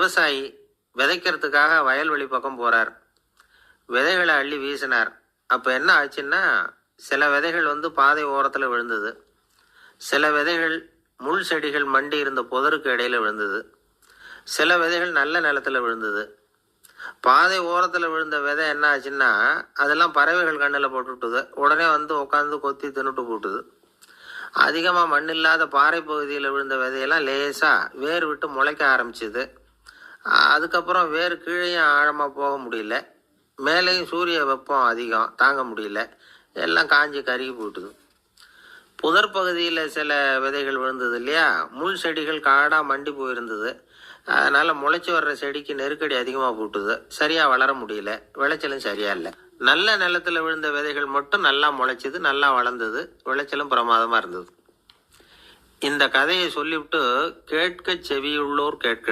விவசாயி விதைக்கிறதுக்காக வயல்வெளி பக்கம் போகிறார் விதைகளை அள்ளி வீசினார். அப்போ என்ன ஆச்சுன்னா சில விதைகள் வந்து பாதை ஓரத்தில் விழுந்தது. சில விதைகள் முள் செடிகள் மண்டி இருந்த புதருக்கு இடையில விழுந்தது. சில விதைகள் நல்ல நிலத்தில் விழுந்தது. பாதை ஓரத்தில் விழுந்த விதை என்ன ஆச்சுன்னா அதெல்லாம் பறவைகள் கண்ணில் போட்டுவிட்டுது. உடனே வந்து உட்காந்து கொத்தி தின்னுட்டு போட்டுது. அதிகமாக மண் இல்லாத பாறை பகுதியில் விழுந்த விதையெல்லாம் லேசாக வேர் விட்டு முளைக்க ஆரம்பிச்சுது. அதுக்கப்புறம் வேர் கீழேயும் ஆழமாக போக முடியல. மேலேயும் சூரிய வெப்பம் அதிகம் தாங்க முடியல. எல்லாம் காஞ்சி கருகி போட்டுது புதர் பகுதியில் சில விதைகள் விழுந்தது இல்லையா? முள் செடிகள் காடாக மண்டி போயிருந்தது. அதனால் முளைச்சி வர்ற செடிக்கு நெருக்கடி அதிகமாக போட்டுது. சரியாக வளர முடியல. விளைச்சலும் சரியாக இல்லை. நல்ல நிலத்துல விழுந்த விதைகள் மட்டும் நல்லா முளைச்சிது நல்லா வளர்ந்தது. விளைச்சலும் பிரமாதமாக இருந்தது. இந்த கதையை சொல்லிவிட்டு கேட்க செவியுள்ளோர் கேட்க